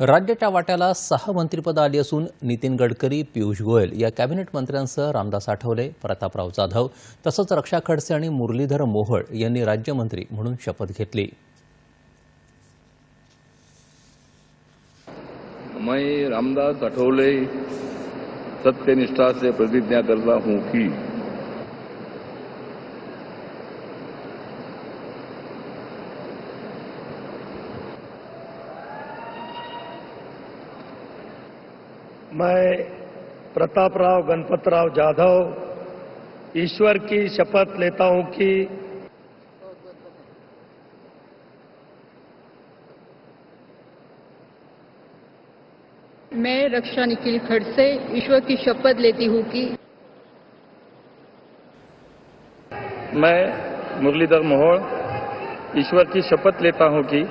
राज्याच्या वाट्याला सहा मंत्रिपदं आली असून नितीन गडकरी पियुष गोयल या कॅबिनेट मंत्र्यांसह रामदास आठवले प्रतापराव जाधव तसंच रक्षा खडसे आणि मुरलीधर मोहोळ यांनी राज्यमंत्री म्हणून शपथ घेतली. मैं रामदास आठवले सत्यनिष्ठा से प्रतिज्ञा करता हूं की मैं प्रतापराव गणपतराव जाधव ईश्वर की शपथ लेता हूँ कि मैं रक्षा निखिल खड़से ईश्वर की शपथ लेती हूँ कि मैं मुरलीधर मोहोळ ईश्वर की शपथ लेता हूँ कि